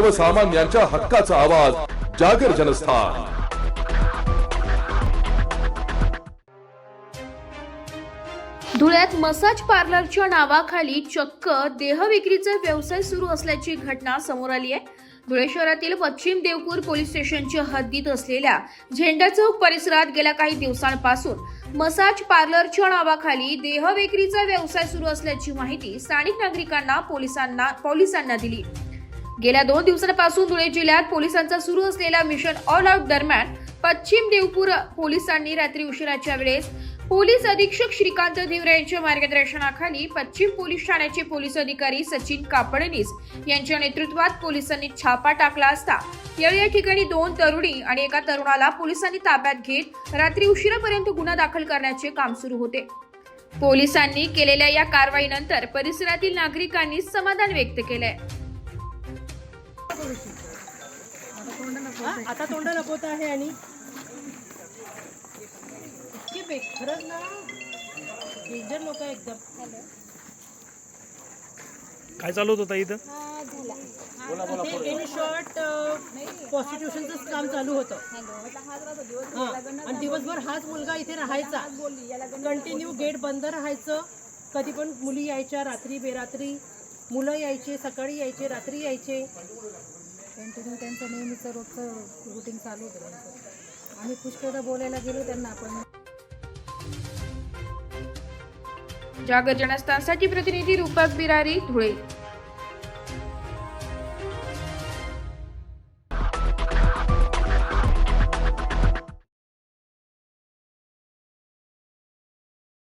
सर्वसामान्यांच्या हक्काचा आवाज जागर जनस्थान. धुळ्यात मसाज पार्लरच्या नावाखाली चक्क देहविक्रीचा व्यवसाय सुरू असल्याची घटना समोर आली आहे. धुळे शहरातील पश्चिम देवपूर पोलीस स्टेशनच्या हद्दीत असलेल्या झेंडा चौक परिसरात गेल्या काही दिवसांपासून मसाज पार्लरच्या नावाखाली देहविक्रीचा व्यवसाय सुरू असल्याची माहिती स्थानिक नागरिकांना पोलिसांना पोलिसांना दिली. गेल्या दोन दिवसांपासून धुळे जिल्ह्यात पोलिसांचा सुरू असलेला मिशन ऑल आउट दरम्यान पश्चिम देवपूर पोलिसांनी रात्री उशिराच्या वेळेस पोलीस अधीक्षक श्रीकांत धिवरे यांच्या मार्गदर्शनाखाली पश्चिम पोलीस ठाण्याचे पोलीस अधिकारी सचिन कापडनीस यांच्या नेतृत्वात पोलिसांनी छापा टाकला असता. यावेळी या ठिकाणी दोन तरुणी आणि एका तरुणाला पोलिसांनी ताब्यात घेत रात्री उशिरापर्यंत गुन्हा दाखल करण्याचे काम सुरू होते. पोलिसांनी केलेल्या या कारवाईनंतर परिसरातील नागरिकांनी समाधान व्यक्त केलंय. आता तोंड लपवत आहे आणि इतके ना. डेंजर लोक एकदम. काय चालू होतं ताई इथं? ते इन शॉर्ट प्रॉस्टिट्यूशनचं काम चालू होतं. हा, आणि दिवसभर हाच मुलगा इथे राहायचा. कंटिन्यू गेट बंद राहायचं. कधी पण मुली यायच्या रात्री बेरात्री. मुलं यायचे सकाळी यायचे रात्री यायचे. कंटिन्यू त्यांचं नेहमीचं रोजचं रुटीन चालू होतं त्यांचं. आम्ही पुष्कळदा बोलायला गेलो त्यांना आपण. जागर जनस्थानसाठी प्रतिनिधी रूपक बिरारी धुळे.